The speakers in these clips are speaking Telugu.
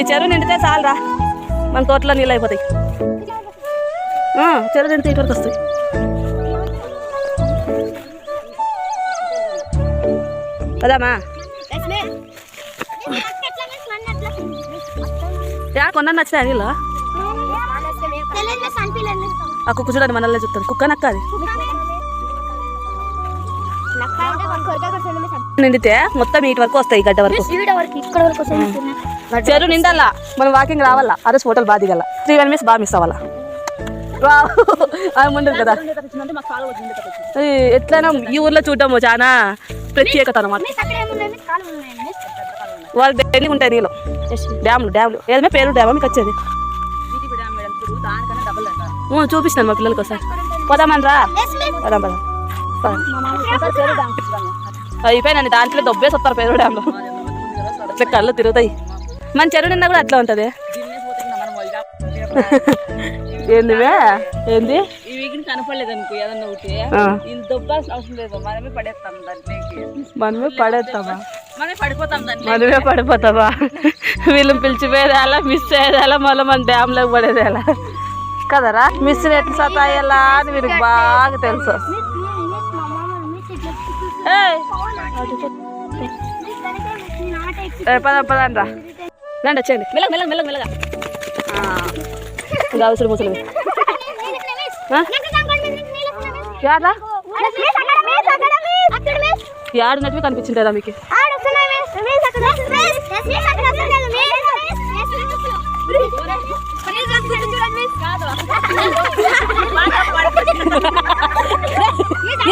ఈ చెరువు నిండితే చాలరా. మన తోటలో నీళ్ళు అయిపోతాయి. చెరువు నిండితే ఇక్కడికి వస్తాయి. పదామా యా కొన్న నచ్చినాయి నీళ్ళు ఆ కుక్క చూడండి మనల్ని చూస్తుంది. కుక్క నక్క అది. నిండితే మొత్తం ఇటు వరకు వస్తాయి గడ్డ వరకు. చెరువు నిండాలా? మనం వాకింగ్ రావాలా? అదే ఫోటోలు బాగా దిగాల. త్రీ వన్ మిస్ బాగా మిస్ అవ్వాలా? వావ్. అది ఉండదు కదా. ఎట్లైనా ఈ ఊర్లో చూడటము చాలా ప్రత్యేకత అనమాట వాళ్ళు డైలీ ఉంటాయి నీళ్ళు. డ్యామ్లు డ్యామ్లు ఏదైనా పేరు డ్యామా మీకు వచ్చేది. చూపిస్తాను మా పిల్లలకి ఒకసారి పోదామని రా. పదాం పదాం. అయిపోయినండి దాంట్లో దొబ్బేసి వస్తారు పేరు డ్యామ్లో అట్లా కళ్ళు తిరుగుతాయి. మన చెరువు నిన్న కూడా అట్లా ఉంటుంది. ఏందివే ఏంది? కనపడలేదు అనుకో ఏదన్నా ఒకటి. ఆ, ఇది దొబ్బాల్సిన అవసరం లేదు. మనమే పడేస్తాం దాంట్లోకి మనమే పడేస్తామా? మనమే పడిపోతాం దాంట్లో మనమే పడిపోతావా వీళ్ళు పిలిచిపోయేదాలా మిస్ అయ్యేదాలా మళ్ళీ మన డ్యామ్లోకి పడేదేలా. కదరా? మిస్ ఎట్లా సతాయాలా అని వీరికి బాగా తెలుసు. పదాం పదాం రా. రండి వచ్చేయండి. మెల్లగా మెల్లగా మెల్లగా మెల్లగా. ఇంకా అవసరం ముసలి ఆడినట్టు యాడున్నట్టు కనిపించిందా మీకు?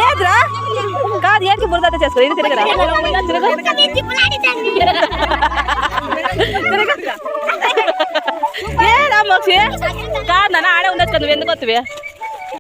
ఏద్రా కాదు ఏంటి బురద చేసుకో ఇది తిరగరా? ఏడా మోక్షి? కాదు నాన్న ఆడే ఉండొచ్చు కదా నువ్వు ఎందుకు వస్తువే